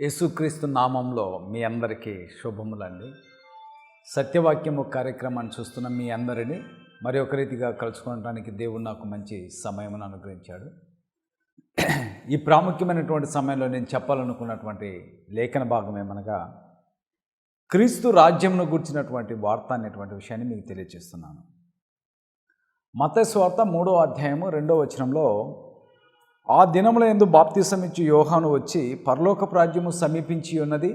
యేసుక్రీస్తు నామంలో మీ అందరికీ శుభములండి. సత్యవాక్యము కార్యక్రమాన్ని చూస్తున్న మీ అందరినీ మరి ఒక రీతిగా కలుసుకోవడానికి దేవుడు నాకు మంచి సమయమును అనుగ్రహించాడు. ఈ ప్రాముఖ్యమైనటువంటి సమయంలో నేను చెప్పాలనుకున్నటువంటి లేఖన భాగం ఏమనగా క్రీస్తు రాజ్యంను గుర్చినటువంటి వార్త అనేటువంటి విషయాన్ని మీకు తెలియజేస్తున్నాను. మత స్వార్త మూడో అధ్యాయము రెండో వచనంలో ఆ దినముల ఎందు బాప్తిసమిచ్చి యోహాను వచ్చి పరలోక ప్రాజ్యము సమీపించి ఉన్నది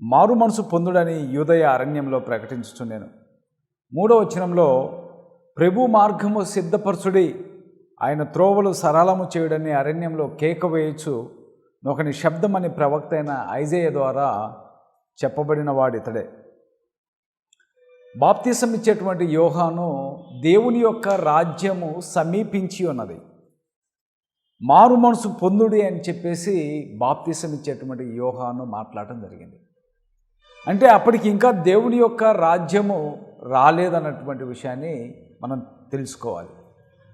మారు మనసు పొందుడని యూదయ అరణ్యంలో ప్రకటించుచున్నాను మూడో వచనంలో ప్రభు మార్గము సిద్ధపరచుడి ఆయన త్రోవలు సరళము చేయుడని అరణ్యంలో కేక వేయచ్చు ఒకని శబ్దం అని ప్రవక్త అయిన ఐజేయ ద్వారా చెప్పబడిన వాడితడే. బాప్తిసం ఇచ్చేటువంటి యోహాను దేవుని యొక్క రాజ్యము సమీపించి ఉన్నది. మారు మనసు పొందుడి అని చెప్పేసి బాప్తిసం ఇచ్చేటువంటి యోహాను మాట్లాడటం జరిగింది. అంటే అప్పటికి ఇంకా దేవుని యొక్క రాజ్యము రాలేదన్నటువంటి విషయాన్ని మనం తెలుసుకోవాలి.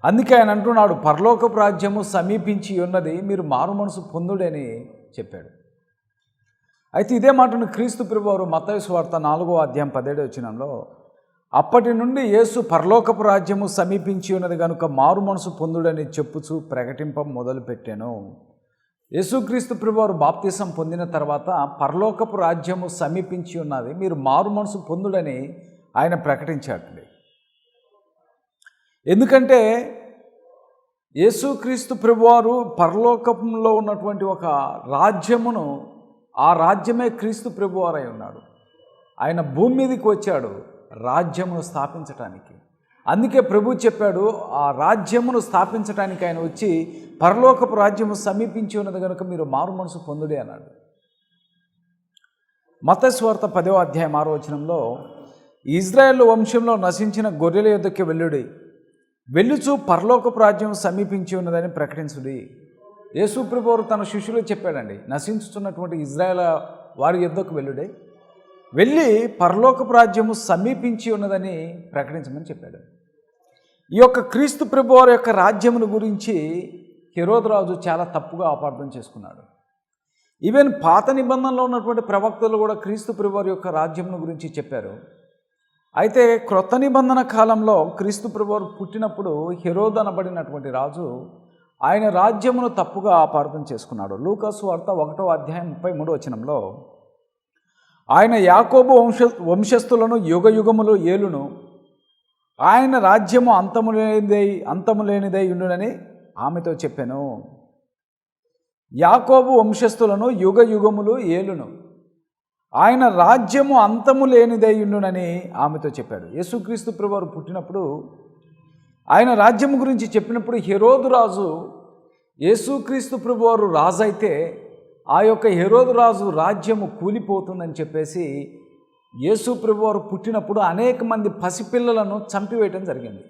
అందుకే ఆయన అంటున్నాడు పరలోకపు రాజ్యము సమీపించి ఉన్నది మీరు మారు మనసు పొందుడని చెప్పాడు. అయితే ఇదే మాటను క్రీస్తు ప్రభువారు మత్తయి వార్త నాలుగో అధ్యాయం పదేడు వచ్చినంలో అప్పటి నుండి యేసు పరలోకపు రాజ్యము సమీపించి ఉన్నది కనుక మారు మనసు పొందుడని చెప్పుచు ప్రకటింప మొదలుపెట్టాను. యేసుక్రీస్తు ప్రభువారు బాప్తీసం పొందిన తర్వాత పరలోకపు రాజ్యము సమీపించి ఉన్నది మీరు మారు మనసు పొందుడని ఆయన ప్రకటించాడండి. ఎందుకంటే యేసుక్రీస్తు ప్రభువారు పరలోకంలో ఉన్నటువంటి ఒక రాజ్యమును ఆ రాజ్యమే క్రీస్తు ప్రభువారై ఉన్నాడు. ఆయన భూమి మీదకి వచ్చాడు. రాజ్యమును స్థాపించటానికి. అందుకే ప్రభు చెప్పాడు ఆ రాజ్యమును స్థాపించటానికి ఆయన వచ్చి పరలోకపు రాజ్యము సమీపించి ఉన్నది కనుక మీరు మారు మనసు పొందుడే అన్నాడు. మతస్వార్త పదో అధ్యాయం ఆరో వచనంలో ఇజ్రాయెల్ వంశంలో నశించిన గొర్రెల యొద్దకి వెళ్ళుడి. వెళ్ళుచు పరలోకపు రాజ్యం సమీపించి ఉన్నదని ప్రకటించుడి. యేసుప్రభువారు తన శిష్యులు చెప్పాడండి నశించుతున్నటువంటి ఇజ్రాయెల్ వారి యుద్ధకు వెళ్ళుడే. వెళ్ళి పరలోకపు రాజ్యము సమీపించి ఉన్నదని ప్రకటించమని చెప్పాడు. ఈ యొక్క క్రీస్తు ప్రభువారి యొక్క రాజ్యమును గురించి హెరోదరాజు చాలా తప్పుగా అపార్థం చేసుకున్నాడు. ఈవెన్ పాత నిబంధనలో ఉన్నటువంటి ప్రవక్తలు కూడా క్రీస్తు ప్రభువారి యొక్క రాజ్యమును గురించి చెప్పారు. అయితే క్రొత్త నిబంధన కాలంలో క్రీస్తు ప్రభువారు పుట్టినప్పుడు హెరోద్ అనబడినటువంటి రాజు ఆయన రాజ్యమును తప్పుగా అపార్థం చేసుకున్నాడు. లూకాసు వార్త ఒకటో అధ్యాయం ముప్పై మూడో వచనంలో ఆయన యాకోబు వంశ వంశస్థులను యుగ యుగములు ఏలును. ఆయన రాజ్యము అంతము లేనిదై అంతము లేనిదై ఉండునని ఆమెతో చెప్పాను. యాకోబు వంశస్థులను యుగ యుగములు ఏలును. ఆయన రాజ్యము అంతము లేనిదై ఉండునని ఆమెతో చెప్పాడు. యేసుక్రీస్తు ప్రభువారు పుట్టినప్పుడు ఆయన రాజ్యము గురించి చెప్పినప్పుడు హెరోదు రాజు యేసుక్రీస్తు ప్రభువారు రాజు అయితే ఆ యొక్క హెరోదు రాజు రాజ్యము కూలిపోతుందని చెప్పేసి యేసు ప్రభువారు పుట్టినప్పుడు అనేక మంది పసిపిల్లలను చంపివేయటం జరిగింది.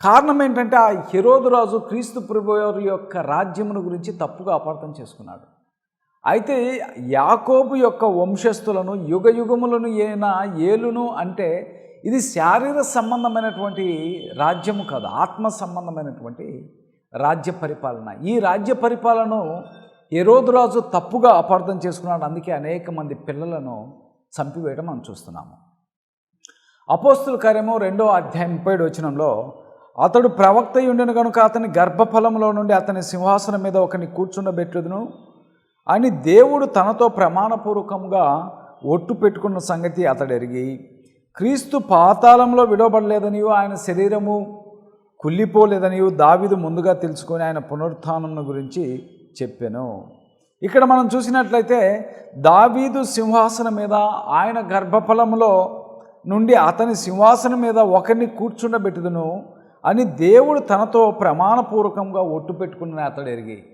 కారణం ఏంటంటే ఆ హెరోదు రాజు క్రీస్తు ప్రభువారు యొక్క రాజ్యమును గురించి తప్పుగా అపార్థం చేసుకున్నాడు. అయితే యాకోబు యొక్క వంశస్థులను యుగ యుగములను ఏనా ఏలును అంటే ఇది శారీర సంబంధమైనటువంటి రాజ్యము కాదు ఆత్మ సంబంధమైనటువంటి రాజ్య పరిపాలన. ఈ రాజ్య పరిపాలన రాజు తప్పుగా అపార్థం చేసుకున్నాడు. అందుకే అనేక మంది పిల్లలను చంపివేయడం మనం చూస్తున్నాము. అపోస్తుల కార్యము రెండో అధ్యాయం ముప్పై వచనంలో అతడు ప్రవక్త ఉండను కనుక అతని గర్భఫలంలో నుండి అతని సింహాసనం మీద ఒకని కూర్చుండబెట్టుదును అని దేవుడు తనతో ప్రమాణపూర్వకంగా ఒట్టు పెట్టుకున్న సంగతి అతడు ఎరిగి క్రీస్తు పాతాళంలో విడవబడలేదనియు ఆయన శరీరము కుళ్ళిపోలేదనియు దావిదు ముందుగా తెలుసుకొని ఆయన పునరుత్థానం గురించి చెప్పాను. ఇక్కడ మనం చూసినట్లయితే దావీదు సింహాసనం మీద ఆయన గర్భఫలంలో నుండి అతని సింహాసనం మీద ఒకరిని కూర్చుండబెట్టుదును అని దేవుడు తనతో ప్రమాణపూర్వకంగా ఒట్టు పెట్టుకున్న అతడు ఎరిగి.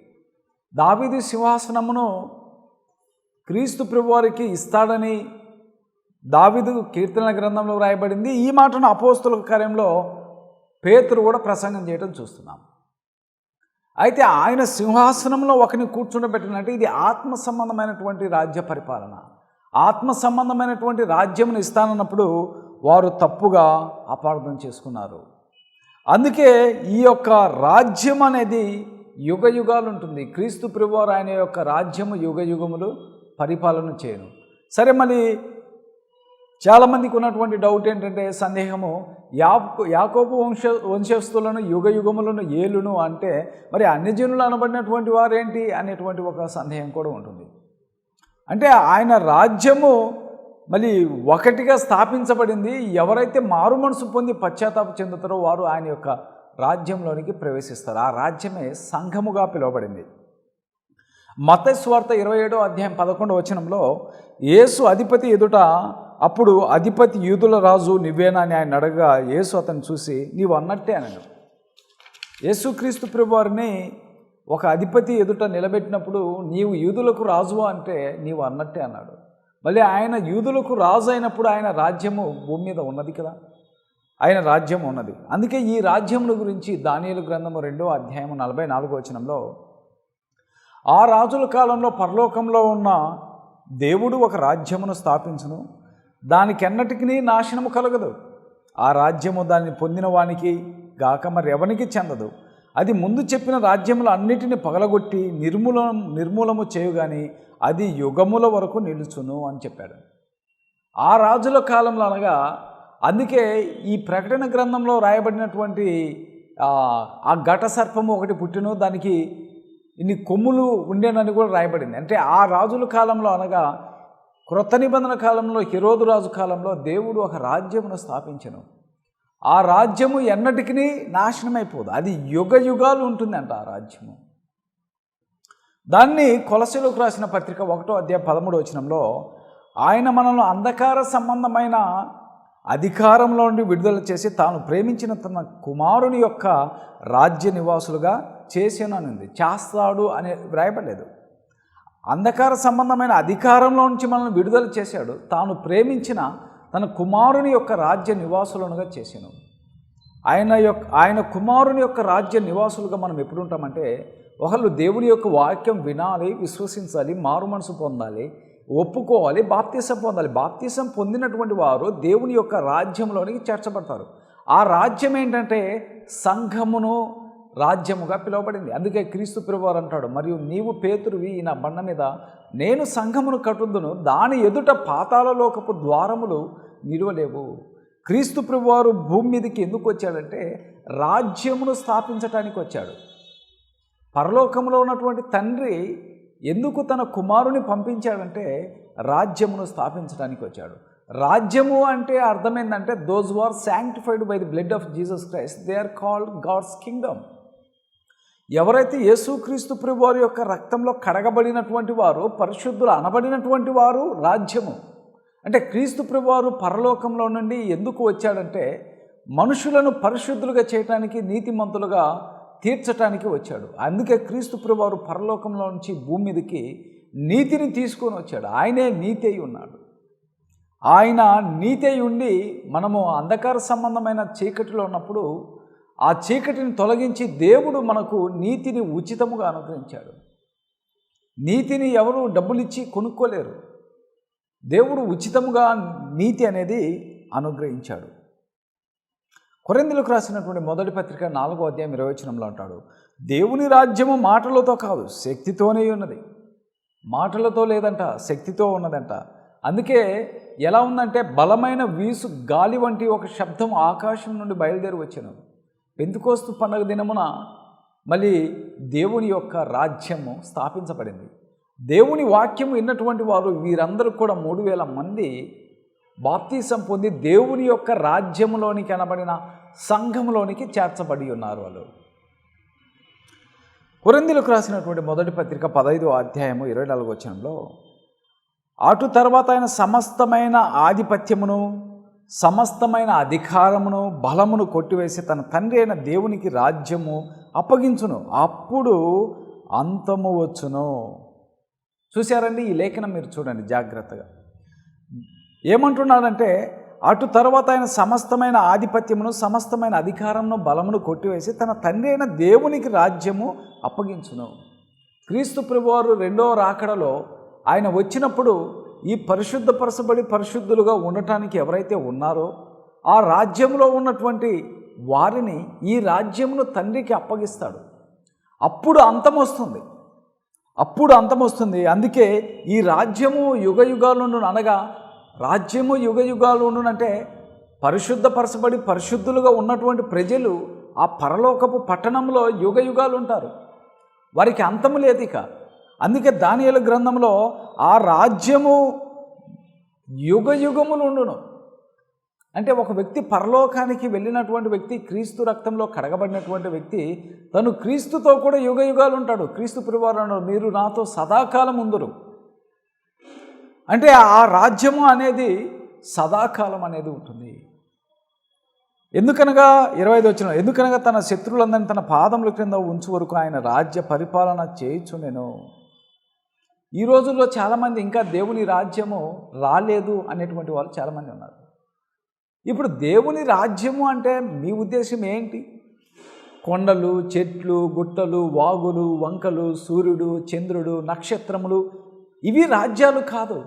దావీది సింహాసనమును క్రీస్తు ప్రభువారికి ఇస్తాడని దావిదు కీర్తన గ్రంథంలో రాయబడింది ఈ మాటను అపోస్తుల కార్యంలో పేతురు కూడా ప్రసంగం చేయడం చూస్తున్నాం. అయితే ఆయన సింహాసనంలో ఒకరిని కూర్చుండబెట్టినట్టు ఇది ఆత్మ సంబంధమైనటువంటి రాజ్య పరిపాలన. ఆత్మ సంబంధమైనటువంటి రాజ్యమును ఇస్తానన్నప్పుడు వారు తప్పుగా అపార్థం చేసుకున్నారు. అందుకే ఈ యొక్క రాజ్యం అనేది యుగ యుగాలు ఉంటుంది. క్రీస్తు ప్రభువారు ఆయన యొక్క రాజ్యము యుగ యుగములు పరిపాలన చేయను. సరే మళ్ళీ చాలామందికి ఉన్నటువంటి డౌట్ ఏంటంటే సందేహము యా యాకోబు వంశ వంశస్థులను యుగ యుగములను ఏలును అంటే మరి అన్యజనులు అనబడినటువంటి వారేంటి అనేటువంటి ఒక సందేహం కూడా ఉంటుంది. అంటే ఆయన రాజ్యము మళ్ళీ ఒకటిగా స్థాపించబడింది. ఎవరైతే మారు మనసు పొంది పశ్చాత్తాప చెందుతారో వారు ఆయన యొక్క రాజ్యంలోనికి ప్రవేశిస్తారు. ఆ రాజ్యమే సంఘముగా పిలువబడింది. మతస్వార్త ఇరవై ఏడో అధ్యాయం పదకొండు వచనంలో యేసు అధిపతి ఎదుట అప్పుడు అధిపతి యూదుల రాజు నువ్వేనా అని ఆయన అడగగా యేసు అతను చూసి నీవు అన్నట్టే అన్నాడు యేసుక్రీస్తు ప్రభువారిని ఒక అధిపతి ఎదుట నిలబెట్టినప్పుడు నీవు యూదులకు రాజు అంటే నీవు అన్నట్టే అన్నాడు. మళ్ళీ ఆయన యూదులకు రాజు అయినప్పుడు ఆయన రాజ్యము భూమి మీద ఉన్నది కదా ఆయన రాజ్యం ఉన్నది. అందుకే ఈ రాజ్యముల గురించి దానియలు గ్రంథము రెండో అధ్యాయము నలభై నాలుగో వచనంలో ఆ రాజుల కాలంలో పరలోకంలో ఉన్న దేవుడు ఒక రాజ్యమును స్థాపించును దానికెన్నటికి నాశనము కలగదు. ఆ రాజ్యము దాన్ని పొందిన వానికి గాక మరి ఎవనికి చెందదు. అది ముందు చెప్పిన రాజ్యములు అన్నిటిని పగలగొట్టి నిర్మూలం నిర్మూలము చేయుగాని అది యుగముల వరకు నిలుచును అని చెప్పాడు. ఆ రాజుల కాలంలో అనగా అందుకే ఈ ప్రకటన గ్రంథంలో రాయబడినటువంటి ఆ, ఆ ఘట సర్పము ఒకటి పుట్టిను దానికి ఇన్ని కొమ్ములు ఉండేనని కూడా రాయబడింది. అంటే ఆ రాజుల కాలంలో అనగా క్రొత్త నిబంధన కాలంలో హిరోదు రాజు కాలంలో దేవుడు ఒక రాజ్యమును స్థాపించను. ఆ రాజ్యము ఎన్నటికీ నాశనమైపోదు. అది యుగ యుగాలు ఉంటుందంట ఆ రాజ్యము. దాన్ని కొలసలోకి రాసిన పత్రిక ఒకటో అధ్యాయ పదమూడు వచనంలో ఆయన మనల్ని అంధకార సంబంధమైన అధికారంలో నుండి విడుదల చేసి తాను ప్రేమించిన తన కుమారుని యొక్క రాజ్య నివాసులుగా చేసాననింది చేస్తాడు అని వ్రాయబడలేదు. అంధకార సంబంధమైన అధికారంలో నుంచి మనల్ని విడుదల చేశాడు. తాను ప్రేమించిన తన కుమారుని యొక్క రాజ్య నివాసులనుగా చేశాను. ఆయన యొక్క ఆయన కుమారుని యొక్క రాజ్య నివాసులుగా మనం ఎప్పుడు ఉంటామంటే ఒకళ్ళు దేవుని యొక్క వాక్యం వినాలి విశ్వసించాలి మారు మనసు పొందాలి ఒప్పుకోవాలి బాప్తీసం పొందాలి. బాప్తీసం పొందినటువంటి వారు దేవుని యొక్క రాజ్యంలోనికి చేర్చబడతారు. ఆ రాజ్యం ఏంటంటే సంఘమును రాజ్యముగా పిలువబడింది. అందుకే క్రీస్తు ప్రభువారు అంటాడు మరియు నీవు పేతురువి ఈ నా బండ మీద నేను సంఘమును కట్టుదును దాని ఎదుట పాతాలలోకపు ద్వారములు నిలువలేవు. క్రీస్తు ప్రభువారు భూమి మీదకి ఎందుకు వచ్చాడంటే రాజ్యమును స్థాపించటానికి వచ్చాడు. పరలోకంలో ఉన్నటువంటి తండ్రి ఎందుకు తన కుమారుని పంపించాడంటే రాజ్యమును స్థాపించడానికి వచ్చాడు. రాజ్యము అంటే అర్థమైందంటే those are sanctified by the blood of Jesus Christ they are called God's kingdom ఎవరైతే యేసుక్రీస్తు ప్రభు వారి యొక్క రక్తంలో కడగబడినటువంటి వారు పరిశుద్ధులు అనబడినటువంటి వారు రాజ్యము. అంటే క్రీస్తు ప్రభు వారు పరలోకంలో నుండి ఎందుకు వచ్చాడంటే మనుషులను పరిశుద్ధులుగా చేయటానికి నీతిమంతులుగా తీర్చటానికి వచ్చాడు. అందుకే క్రీస్తు ప్రభువారు పరలోకంలో నుంచి భూమి మీదకి నీతిని తీసుకొని వచ్చాడు. ఆయనే నీతి అయి ఉన్నాడు. ఆయన నీతి అయి ఉండి మనము అంధకార సంబంధమైన చీకటిలో ఉన్నప్పుడు ఆ చీకటిని తొలగించి దేవుడు మనకు నీతిని ఉచితముగా అనుగ్రహించాడు. నీతిని ఎవరు డబ్బులిచ్చి కొనుక్కోలేరు. దేవుడు ఉచితముగా నీతి అనేది అనుగ్రహించాడు. కొరెందులకు రాసినటువంటి మొదటి పత్రిక నాలుగో అధ్యాయం ఇరవచనంలో అంటాడు దేవుని రాజ్యము మాటలతో కాదు శక్తితోనే ఉన్నది. మాటలతో లేదంట శక్తితో ఉన్నదంట. అందుకే ఎలా ఉందంటే బలమైన వీసు గాలి వంటి ఒక శబ్దం ఆకాశం నుండి బయలుదేరి వచ్చినది పెంతుకోస్తు పండగ దినమున మళ్ళీ దేవుని యొక్క రాజ్యము స్థాపించబడింది. దేవుని వాక్యము విన్నటువంటి వారు వీరందరూ కూడా మూడు వేల మంది బాప్తీసం పొంది దేవుని యొక్క రాజ్యములోనికి అనబడిన సంఘంలోనికి చేర్చబడి ఉన్నారు వాళ్ళు. కొరిందులకు రాసినటువంటి మొదటి పత్రిక పదహైదో అధ్యాయము ఇరవై నాలుగు వచ్చంలో అటు తర్వాత ఆయన సమస్తమైన ఆధిపత్యమును సమస్తమైన అధికారమును బలమును కొట్టివేసి తన తండ్రి అయిన దేవునికి రాజ్యము అప్పగించును. అప్పుడు అంతము వచ్చును. చూశారండి ఈ లేఖనం మీరు చూడండి జాగ్రత్తగా. ఏమంటున్నాడంటే అటు తర్వాత ఆయన సమస్తమైన ఆధిపత్యమును సమస్తమైన అధికారమును బలమును కొట్టివేసి తన తండ్రి అయిన దేవునికి రాజ్యము అప్పగించును. క్రీస్తు ప్రభువారు రెండవ రాకడలో ఆయన వచ్చినప్పుడు ఈ పరిశుద్ధపరచబడి పరిశుద్ధులుగా ఉండటానికి ఎవరైతే ఉన్నారో ఆ రాజ్యంలో ఉన్నటువంటి వారిని ఈ రాజ్యమును తండ్రికి అప్పగిస్తాడు. అప్పుడు అంతం వస్తుంది. అప్పుడు అంతం వస్తుంది. అందుకే ఈ రాజ్యము యుగ యుగాలు అనగా రాజ్యము యుగ యుగాలు అంటే పరిశుద్ధపరచబడి పరిశుద్ధులుగా ఉన్నటువంటి ప్రజలు ఆ పరలోకపు పట్టణంలో యుగ యుగాలు ఉంటారు. వారికి అంతము లేదు ఇక. అందుకే దానియల గ్రంథంలో ఆ రాజ్యము యుగ యుగములు ఉండును. అంటే ఒక వ్యక్తి పరలోకానికి వెళ్ళినటువంటి వ్యక్తి క్రీస్తు రక్తంలో కడగబడినటువంటి వ్యక్తి తను క్రీస్తుతో కూడా యుగ యుగాలు ఉంటాడు. క్రీస్తు పరివారంలో మీరు నాతో సదాకాలం ఉందరు. అంటే ఆ రాజ్యము అనేది సదాకాలం అనేది ఉంటుంది. ఎందుకనగా ఇరవై ఐదు వచ్చిన ఎందుకనగా తన శత్రువులందరినీ తన పాదముల క్రింద ఉంచు వరకు ఆయన రాజ్య పరిపాలన చేయొచ్చు నేను ఈ రోజుల్లో చాలామంది ఇంకా దేవుని రాజ్యము రాలేదు అనేటువంటి వాళ్ళు చాలామంది ఉన్నారు. ఇప్పుడు దేవుని రాజ్యము అంటే మీ ఉద్దేశం ఏంటి? కొండలు చెట్లు గుట్టలు వాగులు వంకలు సూర్యుడు చంద్రుడు నక్షత్రములు ఇవి రాజ్యాలు కాదు.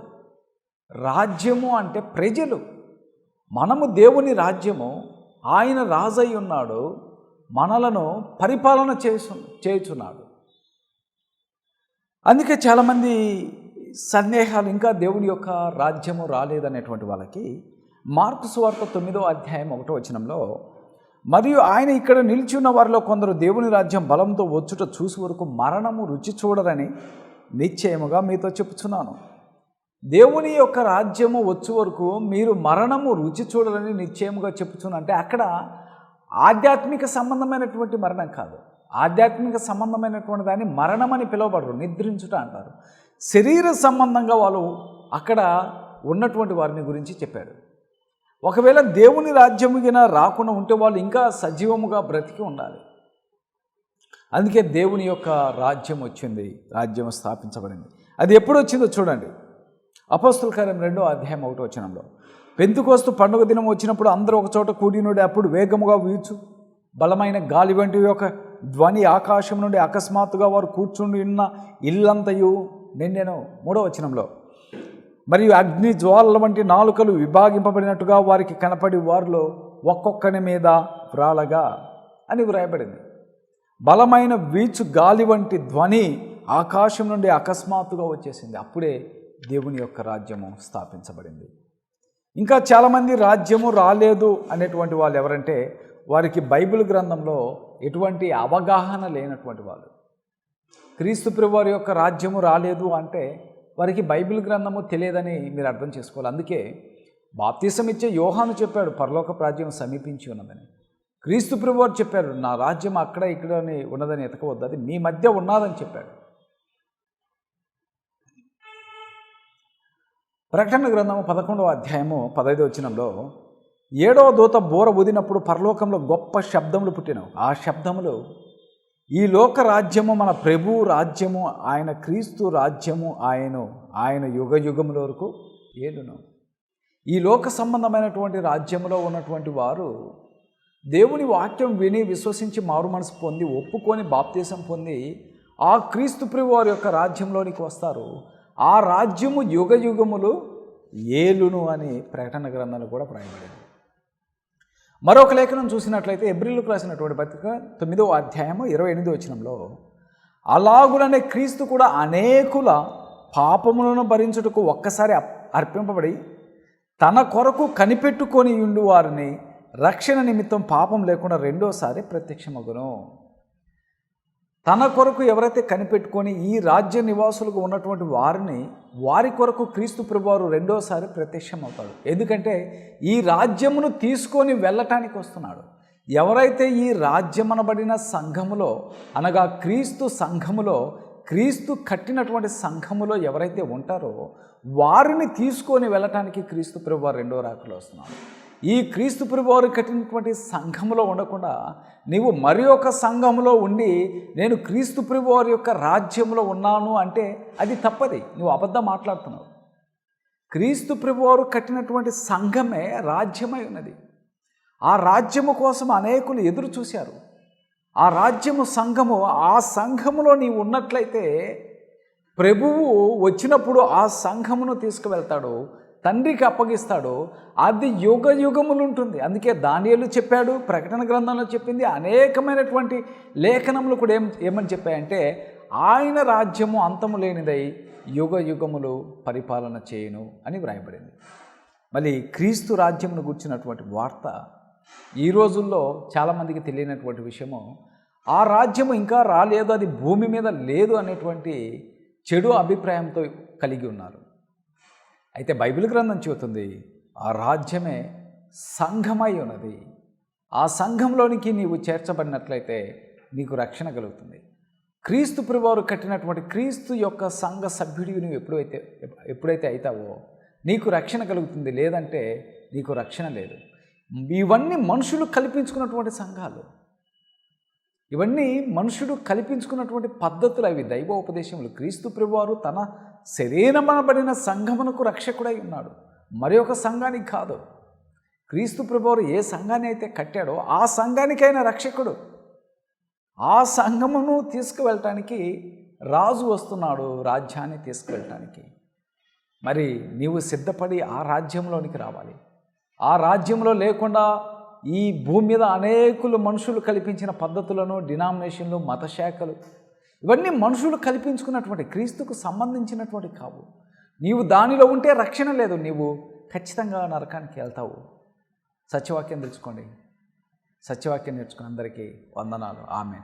రాజ్యము అంటే ప్రజలు. మనము దేవుని రాజ్యము ఆయన రాజై ఉన్నాడు మనలను పరిపాలన చేసు చేయుచున్నాడు. అందుకే చాలామంది సందేహాలు ఇంకా దేవుని యొక్క రాజ్యము రాలేదనేటువంటి వాళ్ళకి మార్కు సువార్త తొమ్మిదో అధ్యాయం ఒకటో వచనంలో మరియు ఆయన ఇక్కడ నిలిచి ఉన్న వారిలో కొందరు దేవుని రాజ్యం బలంతో వచ్చుట చూసి వరకు మరణము రుచి చూడరని నిశ్చయముగా మీతో చెప్పుచున్నాను. దేవుని యొక్క రాజ్యము వచ్చే వరకు మీరు మరణము రుచి చూడరని నిశ్చయముగా చెప్పుచున్నా అంటే అక్కడ ఆధ్యాత్మిక సంబంధమైనటువంటి మరణం కాదు. ఆధ్యాత్మిక సంబంధమైనటువంటి దాన్ని మరణం అని పిలువబడరు నిద్రించుట అంటారు. శరీర సంబంధంగా వాళ్ళు అక్కడ ఉన్నటువంటి వారిని గురించి చెప్పాడు ఒకవేళ దేవుని రాజ్యముగిన రాకుండా ఉంటే వాళ్ళు ఇంకా సజీవముగా బ్రతికి ఉండాలి. అందుకే దేవుని యొక్క రాజ్యం వచ్చింది రాజ్యం స్థాపించబడింది. అది ఎప్పుడు వచ్చిందో చూడండి. అపోస్తుల కార్యం రెండో అధ్యాయం ఒకటో వచ్చినంలో పెంతుకోస్తు పండుగ దినం వచ్చినప్పుడు అందరూ ఒక చోట కూడినుండి అప్పుడు వేగముగా వీచు బలమైన గాలి వంటి ఒక ధ్వని ఆకాశం నుండి అకస్మాత్తుగా వారు కూర్చుండి ఉన్న ఇల్లంతయు నిండెను. మూడవ వచనంలో మరియు అగ్ని జ్వాలల వంటి నాలుకలు విభాగింపబడినట్టుగా వారికి కనపడి వారిలో ఒక్కొక్కని మీద వ్రాలగా అని వ్రాయబడింది. బలమైన వీచు గాలి వంటి ధ్వని ఆకాశం నుండి అకస్మాత్తుగా వచ్చేసింది. అప్పుడే దేవుని యొక్క రాజ్యము స్థాపించబడింది. ఇంకా చాలామంది రాజ్యము రాలేదు అనేటువంటి వాళ్ళు ఎవరంటే వారికి బైబిల్ గ్రంథంలో ఎటువంటి అవగాహన లేనటువంటి వాళ్ళు. క్రీస్తు ప్రభువారి యొక్క రాజ్యము రాలేదు అంటే వారికి బైబిల్ గ్రంథము తెలియదని మీరు అర్థం చేసుకోవాలి. అందుకే బాప్తీసం ఇచ్చే యోహాను చెప్పాడు పరలోక రాజ్యం సమీపించి ఉన్నదని. క్రీస్తు ప్రభువారు చెప్పారు నా రాజ్యం అక్కడ ఇక్కడ ఉన్నదని ఎతకవద్దు అది మీ మధ్య ఉన్నదని చెప్పాడు. ప్రకటన గ్రంథము పదకొండవ అధ్యాయము పదహైదు వచ్చినంలో ఏడవ దూత బోర ఊదినప్పుడు పరలోకంలో గొప్ప శబ్దములు పుట్టినవు. ఆ శబ్దములు ఈ లోక రాజ్యము మన ప్రభు రాజ్యము ఆయన క్రీస్తు రాజ్యము ఆయన ఆయన యుగ యుగముల వరకు ఏలును. ఈ లోక సంబంధమైనటువంటి రాజ్యంలో ఉన్నటువంటి వారు దేవుని వాక్యం విని విశ్వసించి మారు మనసు పొంది ఒప్పుకొని బాప్తీసం పొంది ఆ క్రీస్తు ప్రభు వారి యొక్క రాజ్యంలోనికి వస్తారు. ఆ రాజ్యము యుగ యుగములు ఏలును అని ప్రకటన గ్రంథాలు కూడా ప్రయాణించారు మరొక లేఖనం చూసినట్లయితే ఎబ్రిల్కు రాసినటువంటి పత్రిక తొమ్మిదో అధ్యాయము ఇరవై ఎనిమిది వచ్చినంలో అలాగులనే క్రీస్తు కూడా అనేకుల పాపములను భరించుటకు ఒక్కసారి అర్పింపబడి తన కొరకు కనిపెట్టుకొని ఉండు వారిని రక్షణ నిమిత్తం పాపం లేకుండా రెండోసారి ప్రత్యక్షమగును. తన కొరకు ఎవరైతే కనిపెట్టుకొని ఈ రాజ్య నివాసులకు ఉన్నటువంటి వారిని వారి కొరకు క్రీస్తు ప్రభువారు రెండోసారి ప్రత్యక్షం అవుతాడు ఎందుకంటే ఈ రాజ్యమును తీసుకొని వెళ్ళటానికి వస్తున్నాడు. ఎవరైతే ఈ రాజ్యమనబడిన సంఘములో అనగా క్రీస్తు సంఘములో క్రీస్తు కట్టినటువంటి సంఘములో ఎవరైతే ఉంటారో వారిని తీసుకొని వెళ్ళటానికి క్రీస్తు ప్రభువారు రెండో రాకలో వస్తున్నాడు ఈ క్రీస్తు ప్రభువారు కట్టినటువంటి సంఘములో ఉండకుండా నీవు మరి ఒక సంఘంలో ఉండి నేను క్రీస్తు ప్రభువారి యొక్క రాజ్యంలో ఉన్నాను అంటే అది తప్పది. నువ్వు అబద్ధం మాట్లాడుతున్నావు. క్రీస్తు ప్రభువారు కట్టినటువంటి సంఘమే రాజ్యమై ఉన్నది. ఆ రాజ్యము కోసం అనేకులు ఎదురు చూశారు. ఆ రాజ్యము సంఘము ఆ సంఘములో నీవు ఉన్నట్లయితే ప్రభువు వచ్చినప్పుడు ఆ సంఘమును తీసుకువెళ్తాడు. తండ్రికి అప్పగిస్తాడో అది యుగ యుగములు ఉంటుంది అందుకే దానియలు చెప్పాడు ప్రకటన గ్రంథంలో చెప్పింది అనేకమైనటువంటి లేఖనములు కూడా ఏం ఏమని చెప్పాయంటే ఆయన రాజ్యము అంతము లేనిదై యుగ యుగములు పరిపాలన చేయను అని వ్రాయబడింది. మళ్ళీ క్రీస్తు రాజ్యమును గుర్చినటువంటి వార్త ఈ రోజుల్లో చాలామందికి తెలియనటువంటి విషయము ఆ రాజ్యము ఇంకా రాలేదు అది భూమి మీద లేదు అనేటువంటి చెడు అభిప్రాయంతో కలిగి ఉన్నారు. అయితే బైబిల్ గ్రంథం చెబుతుంది ఆ రాజ్యమే సంఘమై ఉన్నది. ఆ సంఘంలోనికి నీవు చేర్చబడినట్లయితే నీకు రక్షణ కలుగుతుంది. క్రీస్తు ప్రభువారు కట్టినటువంటి క్రీస్తు యొక్క సంఘ సభ్యుడివి నువ్వు ఎప్పుడైతే ఎప్పుడైతే అవుతావో నీకు రక్షణ కలుగుతుంది. లేదంటే నీకు రక్షణ లేదు. ఇవన్నీ మనుషులు కల్పించుకున్నటువంటి సంఘాలు. ఇవన్నీ మనుషుడు కల్పించుకున్నటువంటి పద్ధతులు అవి. దైవోపదేశములు క్రీస్తు ప్రభువారు తన శరీరమనబడిన సంఘమునకు రక్షకుడై ఉన్నాడు. మరి ఒక సంఘానికి కాదు. క్రీస్తు ప్రభువారు ఏ సంఘాన్ని అయితే కట్టాడో ఆ సంఘానికైనా రక్షకుడు. ఆ సంఘమును తీసుకువెళ్ళటానికి రాజు వస్తున్నాడు రాజ్యాన్ని తీసుకువెళ్ళటానికి. మరి నీవు సిద్ధపడి ఆ రాజ్యంలోనికి రావాలి. ఆ రాజ్యంలో లేకుండా ఈ భూమి మీద అనేకులు మనుషులు కల్పించిన పద్ధతులను డినామినేషన్లు మత శాఖలు ఇవన్నీ మనుషులు కల్పించుకున్నటువంటి క్రీస్తుకు సంబంధించినటువంటి కావు. నీవు దానిలో ఉంటే రక్షణ లేదు. నీవు ఖచ్చితంగా నరకానికి వెళ్తావు. సత్యవాక్యం తెలుసుకోండి. సత్యవాక్యం నేర్చుకుని అందరికీ వందనాలు. ఆమె